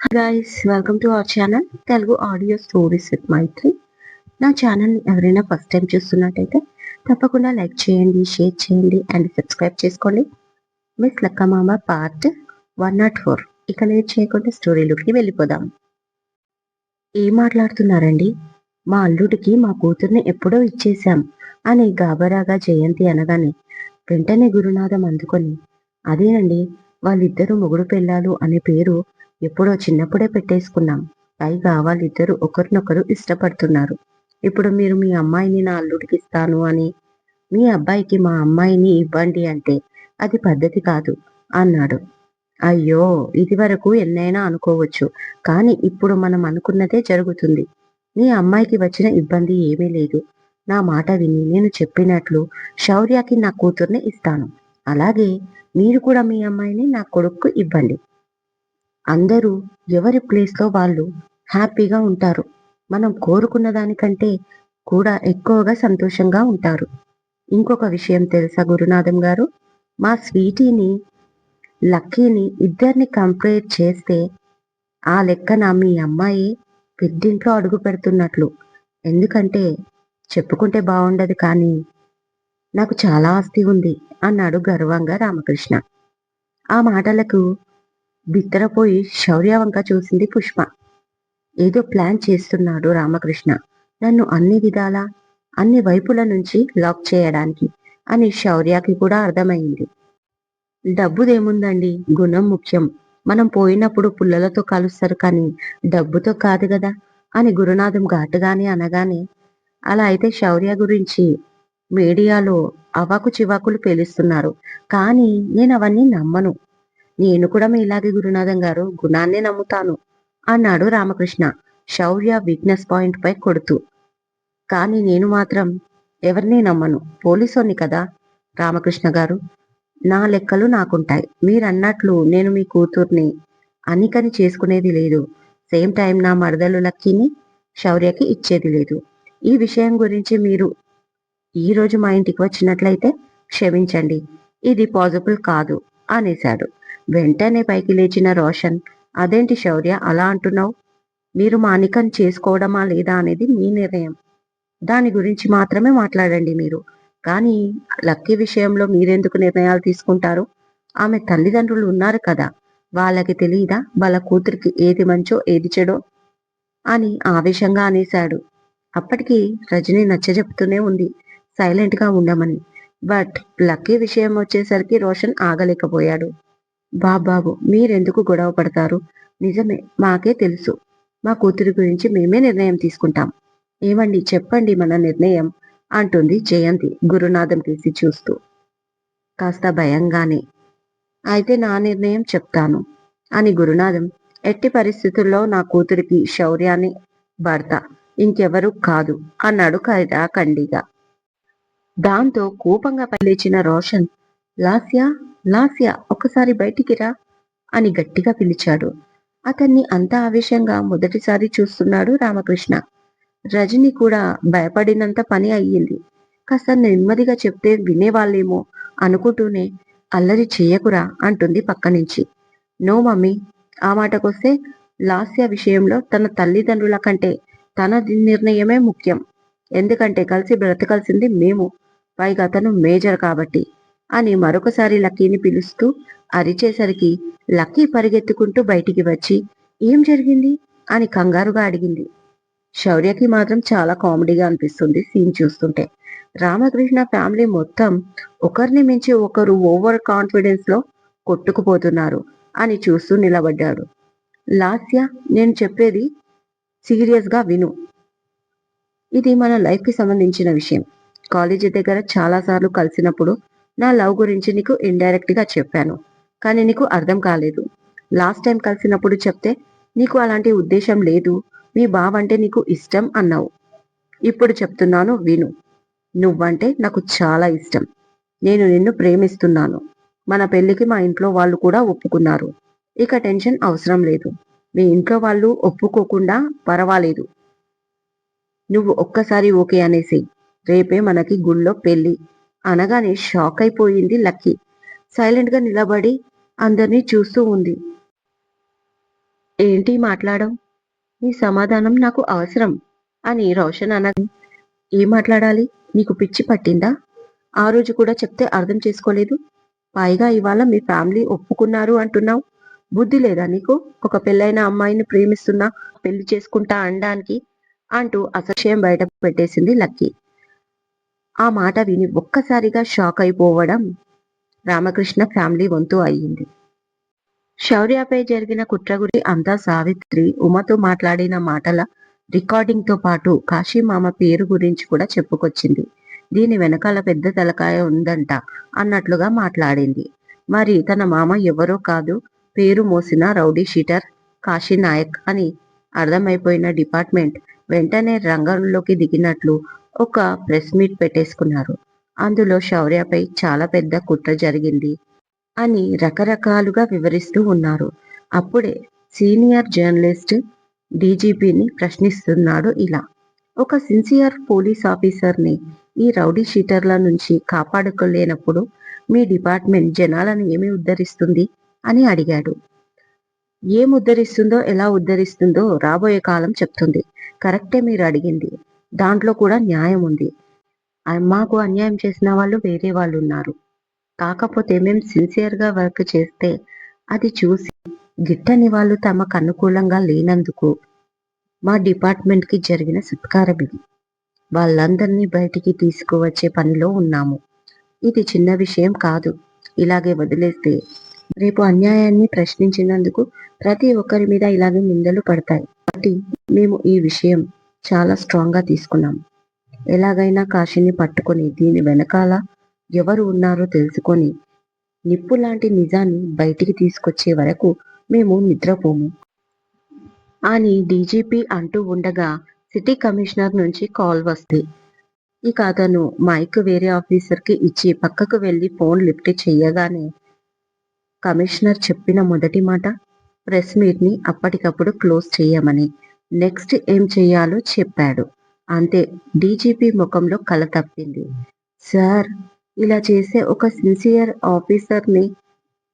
Guys welcome to our channel Telugu audio stories with Maithri నా channel ఎవరైనా first time చూస్తున్నట్టయితే తప్పకుండా like చేయండి షేర్ చేయండి అండ్ సబ్స్క్రైబ్ చేసుకోండి. మిస్ లక్కమామ పార్ట్ వన్ నాట్ ఫోర్ ఇక లేట్ చేయకుండా స్టోరీలోకి వెళ్ళిపోదాం. ఏం మాట్లాడుతున్నారండి? మా అల్లుడికి మా కూతుర్ని ఎప్పుడో ఇచ్చేశాం అని గాబరాగా జయంతి అనగానే వెంటనే గురునాథం అందుకొని అదేనండి వాళ్ళిద్దరూ మొగుడు పిల్లలు అనే పేరు ఎప్పుడో చిన్నప్పుడే పెట్టేసుకున్నాం. పైగా వాళ్ళిద్దరూ ఒకరినొకరు ఇష్టపడుతున్నారు. ఇప్పుడు మీరు మీ అమ్మాయిని నా అల్లుడికి ఇస్తాను అని మీ అబ్బాయికి మా అమ్మాయిని ఇవ్వండి అంటే అది పద్ధతి కాదు అన్నాడు. అయ్యో ఇది వరకు ఎన్నైనా అనుకోవచ్చు కానీ ఇప్పుడు మనం అనుకున్నదే జరుగుతుంది. మీ అమ్మాయికి వచ్చిన ఇబ్బంది ఏమీ లేదు. నా మాట విని నేను చెప్పినట్లు శౌర్యకి నా కూతుర్ని ఇస్తాను. అలాగే మీరు కూడా మీ అమ్మాయిని నా కొడుకు ఇవ్వండి. అందరూ ఎవరి ప్లేస్లో వాళ్ళు హ్యాపీగా ఉంటారు. మనం కోరుకున్న దానికంటే కూడా ఎక్కువగా సంతోషంగా ఉంటారు. ఇంకొక విషయం తెలుసా గురునాథం గారు? మా స్వీటీని లక్కీని ఇద్దరిని కంపేర్ చేస్తే ఆ లెక్కన మీ అమ్మాయి పెద్దింట్లో అడుగు పెడుతున్నట్లు. ఎందుకంటే చెప్పుకుంటే బాగుండదు కానీ నాకు చాలా ఆస్తి ఉంది అన్నాడు గర్వంగా రామకృష్ణ. ఆ మాటలకు బిత్తరపోయి శౌర్య వంక చూసింది పుష్ప. ఏదో ప్లాన్ చేస్తున్నాడు రామకృష్ణ. నన్ను అన్ని విధాలా అన్ని వైపుల నుంచి లాక్ చేయడానికి అని శౌర్యకి కూడా అర్థమైంది. డబ్బుదేముందండి? గుణం ముఖ్యం. మనం పోయినప్పుడు పుల్లలతో కలుస్తారు కానీ డబ్బుతో కాదు కదా? అని గురునాథం ఘాటుగానే అనగానే అలా అయితే శౌర్య గురించి మీడియాలో అవాకు చివాకులు పేలుస్తున్నారు. కానీ నేను అవన్నీ నమ్మను. నేను కూడా మీలాగే గురునాథం గారు గుణాన్ని నమ్ముతాను అన్నాడు రామకృష్ణ. శౌర్య వీక్నెస్ పాయింట్ పై కొడుతూ. కానీ నేను మాత్రం ఎవరిని నమ్మను పోలీసోని కదా? రామకృష్ణ గారు. నా లెక్కలు నాకుంటాయి. మీరన్నట్లు నేను మీ కూతుర్ని అనికని చేసుకునేది లేదు. సేమ్ టైం నా మరదలు లక్కీని శౌర్యకి ఇచ్చేది లేదు. ఈ విషయం గురించి మీరు ఈ రోజు మా ఇంటికి వచ్చినట్లయితే క్షమించండి. ఇది పాజిబుల్ కాదు. అనేశాడు. వెంటనే పైకి లేచిన రోషన్ అదేంటి శౌర్య అలా అంటున్నావు? మీరు మానికం చేసుకోవడమా లేదా అనేది మీ నిర్ణయం. దాని గురించి మాత్రమే మాట్లాడండి మీరు. కానీ లక్కీ విషయంలో మీరెందుకు నిర్ణయాలు తీసుకుంటారు? ఆమె తల్లిదండ్రులు ఉన్నారు కదా వాళ్ళకి తెలియదా వాళ్ళ కూతురికి ఏది మంచో ఏది చెడో? అని ఆవేశంగా అనేశాడు. అప్పటికి రజని నచ్చజెప్తూనే ఉంది. సైలెంట్గా ఉండమని. బట్ లక్కీ విషయం వచ్చేసరికి రోషన్ ఆగలేకపోయాడు. బాబాబు మీరెందుకు గొడవ పడతారు? నిజమే మాకే తెలుసు. మా కూతురి గురించి మేమే నిర్ణయం తీసుకుంటాం. ఏమండి చెప్పండి మన నిర్ణయం అంటుంది జయంతి గురునాథం తీసి చూస్తూ. కాస్త భయంగానే. అయితే నా నిర్ణయం చెప్తాను అని గురునాథం. ఎట్టి పరిస్థితుల్లో నా కూతురికి శౌర్యాన్ని భర్త ఇంకెవరూ కాదు అన్నాడు ఖండిగా దాంతో కోపంగా పలిచిన రోషన్ లాస్యా లాస్యా ఒకసారి బయటికి రా అని గట్టిగా పిలిచాడు. అతన్ని అంత ఆవేశంగా మొదటిసారి చూస్తున్నాడు రామకృష్ణ. రజని కూడా భయపడినంత పని అయ్యింది. కాస్త నెమ్మదిగా చెప్తే వినేవాళ్ళేమో అనుకుంటూనే అల్లరి చేయకురా అంటుంది పక్క నుంచి నో మమ్మీ ఆ మాటకొస్తే లాస్య విషయంలో తన తల్లిదండ్రుల కంటే తన నిర్ణయమే ముఖ్యం. ఎందుకంటే కలిసి బ్రతకాల్సింది మేము. పైగా అతను మేజర్ కాబట్టి అని మరొకసారి లక్కీని పిలుస్తూ అరిచేసరికి లక్కీ పరిగెత్తుకుంటూ బయటికి వచ్చి ఏం జరిగింది? అని కంగారుగా అడిగింది. శౌర్యకి మాత్రం చాలా కామెడీగా అనిపిస్తుంది సీన్ చూస్తుంటే. రామకృష్ణ ఫ్యామిలీ మొత్తం ఒకరిని మించి ఒకరు ఓవర్ కాన్ఫిడెన్స్లో కొట్టుకుపోతున్నారు అని చూస్తూ నిలబడ్డాడు. లాస్య నేను చెప్పేది సీరియస్గా విను. ఇది మన లైఫ్కి సంబంధించిన విషయం. కాలేజీ దగ్గర చాలాసార్లు కలిసినప్పుడు నా లవ్ గురించి నీకు ఇండైరెక్ట్గా చెప్పాను. కానీ నీకు అర్థం కాలేదు. లాస్ట్ టైం కలిసినప్పుడు చెప్తే నీకు అలాంటి ఉద్దేశం లేదు. మీ బావంటే నీకు ఇష్టం అన్నావు. ఇప్పుడు చెప్తున్నాను విను. నువ్వంటే నాకు చాలా ఇష్టం. నేను నిన్ను ప్రేమిస్తున్నాను. మన పెళ్ళికి మా ఇంట్లో వాళ్ళు కూడా ఒప్పుకున్నారు. ఇక టెన్షన్ అవసరం లేదు. మీ ఇంట్లో వాళ్ళు ఒప్పుకోకుండా పర్వాలేదు. నువ్వు ఒక్కసారి ఓకే అనేసి రేపే మనకి గుళ్ళో పెళ్ళి అనగానే షాక్ అయిపోయింది లక్కీ. సైలెంట్గా నిలబడి అందరినీ చూస్తూ ఉంది. ఏంటి మాట్లాడడం? నీ సమాధానం నాకు అవసరం అని రోషన్ అనగా ఏం మాట్లాడాలి? నీకు పిచ్చి పట్టిందా? ఆ రోజు కూడా చెప్తే అర్థం చేసుకోలేదు. పైగా ఇవాళ మీ ఫ్యామిలీ ఒప్పుకున్నారు అంటున్నావు. బుద్ధి లేదా నీకు? ఒక పెళ్ళైన అమ్మాయిని ప్రేమిస్తున్నా పెళ్ళి చేసుకుంటా అనడానికి అంటూ అసక్షయం బయట పెట్టేసింది లక్కీ. ఆ మాట విని ఒక్కసారిగా షాక్ అయిపోవడం రామకృష్ణ ఫ్యామిలీ వంతు అయ్యింది. శౌర్యపై జరిగిన కుట్ర గురి అంతా సావిత్రి ఉమతో మాట్లాడిన మాటల రికార్డింగ్తో పాటు కాశీమామ పేరు గురించి కూడా చెప్పుకొచ్చింది. దీని వెనకాల పెద్ద తలకాయ ఉందంట అన్నట్లుగా మాట్లాడింది. మరి తన మామ ఎవరో కాదు పేరు మోసిన రౌడీ షీటర్ కాశీ నాయక్ అని అర్థమైపోయిన డిపార్ట్మెంట్ వెంటనే రంగంలోకి దిగినట్లు ఒక ప్రెస్ మీట్ పెట్టేసుకున్నారు. అందులో శౌర్యపై చాలా పెద్ద కుట్ర జరిగింది అని రకరకాలుగా వివరిస్తూ ఉన్నారు. అప్పుడే సీనియర్ జర్నలిస్ట్ డీజీపీని ప్రశ్నిస్తున్నాడు ఇలా. ఒక సిన్సియర్ పోలీస్ ఆఫీసర్ని ఈ రౌడీ షీటర్ల నుంచి కాపాడుకోలేనప్పుడు మీ డిపార్ట్మెంట్ జనాలను ఏమి ఉద్ధరిస్తుంది అని అడిగాడు. ఏం ఉద్ధరిస్తుందో ఎలా ఉద్ధరిస్తుందో రాబోయే కాలం చెప్తుంది. కరెక్టే మీరు అడిగింది. దాంట్లో కూడా న్యాయం ఉంది. మాకు అన్యాయం చేసిన వాళ్ళు వేరే వాళ్ళు ఉన్నారు. కాకపోతే మేము సిన్సియర్గా వర్క్ చేస్తే అది చూసి గిట్టని వాళ్ళు తమకు అనుకూలంగా లేనందుకు మా డిపార్ట్మెంట్కి జరిగిన సత్కారం ఇది. వాళ్ళందరినీ బయటికి తీసుకువచ్చే పనిలో ఉన్నాము. ఇది చిన్న విషయం కాదు. ఇలాగే వదిలేస్తే రేపు అన్యాయాన్ని ప్రశ్నించినందుకు ప్రతి ఒక్కరి మీద ఇలాగే నిందలు పడతాయి. కాబట్టి మేము ఈ విషయం చాలా స్ట్రాంగ్గా తీసుకున్నాం. ఎలాగైనా కాశీని పట్టుకొని దీని వెనకాల ఎవరు ఉన్నారో తెలుసుకొని నిప్పు లాంటి నిజాన్ని బయటికి తీసుకొచ్చే వరకు మేము నిద్రపోము. అని డీజీపీ అంటూ ఉండగా సిటీ కమిషనర్ నుంచి కాల్ వస్తే ఇక అతను మైక్ వేరే ఆఫీసర్కి ఇచ్చి పక్కకు వెళ్ళి ఫోన్ లిఫ్ట్ చేయగానే కమిషనర్ చెప్పిన మొదటి మాట ప్రెస్ మీట్ని అప్పటికప్పుడు క్లోజ్ చేయమని. నెక్స్ట్ ఏం చేయాలో చెప్పాడు. అంతే డీజీపీ ముఖంలో కల తప్పింది. సార్ ఇలా చేసే ఒక సిన్సియర్ ఆఫీసర్ని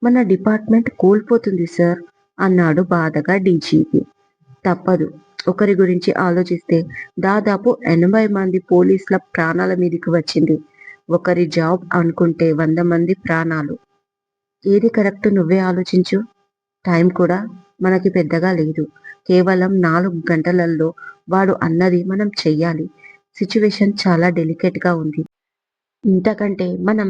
మన డిపార్ట్మెంట్ కోల్పోతుంది సార్ అన్నాడు బాధగా డీజీపీ. తప్పదు ఒకరి గురించి ఆలోచిస్తే దాదాపు ఎనభై మంది పోలీసుల ప్రాణాల మీదకి వచ్చింది. ఒకరి జాబ్ అనుకుంటే వంద మంది ప్రాణాలు. ఏది కరెక్ట్ నువ్వే ఆలోచించు. టైం కూడా మనకి పెద్దగా లేదు. కేవలం నాలుగు గంటలలో వాడు అన్నది మనం చెయ్యాలి. సిచ్యువేషన్ చాలా డెలికేట్గా ఉంది. ఇంతకంటే మనం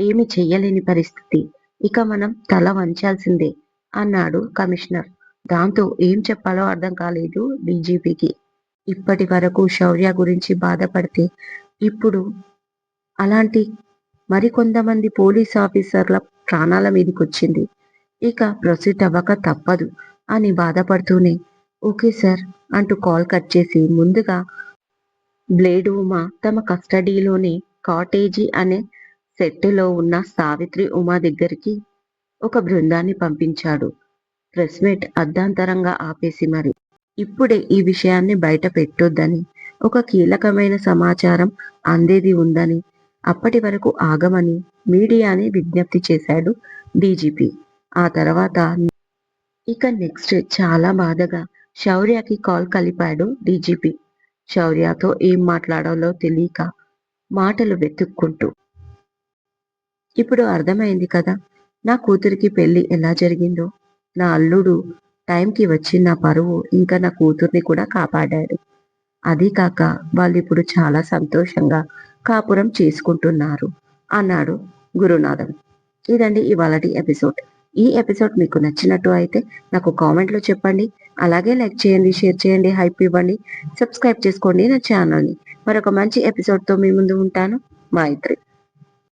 ఏమి చెయ్యలేని పరిస్థితి. ఇక మనం తల వంచాల్సిందే అన్నాడు కమిషనర్. దాంతో ఏం చెప్పాలో అర్థం కాలేదు డీజీపీకి. ఇప్పటి వరకు శౌర్య గురించి బాధపడితే ఇప్పుడు అలాంటి మరికొంతమంది పోలీస్ ఆఫీసర్ల ప్రాణాల మీదకొచ్చింది. ఇక ప్రొసీడ్ అవ్వక తప్పదు అని బాధపడుతూనే ఓకే సార్ అంటూ కాల్ కట్ చేసి ముందుగా బ్లేడ్ ఉమా తమ కస్టడీలోని కాటేజీ అనే సెట్టులో ఉన్న సావిత్రి ఉమా దగ్గరికి ఒక బృందాన్ని పంపించాడు. ప్రెస్ మీట్ అర్ధాంతరంగా ఆపేసి మరి ఇప్పుడే ఈ విషయాన్ని బయట పెట్టొద్దని ఒక కీలకమైన సమాచారం అందేది ఉందని అప్పటి వరకు ఆగమని మీడియాని విజ్ఞప్తి చేశాడు డీజీపీ. ఆ తర్వాత ఇక నెక్స్ట్ చాలా బాధగా శౌర్యకి కాల్ కలిపాడు డీజీపీ. శౌర్యతో ఏం మాట్లాడాలో తెలియక మాటలు వెతుక్కుంటూ ఇప్పుడు అర్థమైంది కదా నా కూతురికి పెళ్ళి ఎలా జరిగిందో? నా అల్లుడు టైంకి వచ్చి నా పరువు ఇంకా నా కూతుర్ని కూడా కాపాడాడు. అదీ కాక వాళ్ళు ఇప్పుడు చాలా సంతోషంగా కాపురం చేసుకుంటున్నారు అన్నాడు గురునాథం. ఇదండి ఇవాళటి ఎపిసోడ్. ఈ ఎపిసోడ్ మీకు నచ్చినట్టు అయితే నాకు కామెంట్లో చెప్పండి. అలాగే లైక్ చేయండి షేర్ చేయండి హైప్ ఇవ్వండి. సబ్స్క్రైబ్ చేసుకోండి నా ఛానల్ని. మరొక మంచి ఎపిసోడ్తో మీ ముందు ఉంటాను. మైత్రి.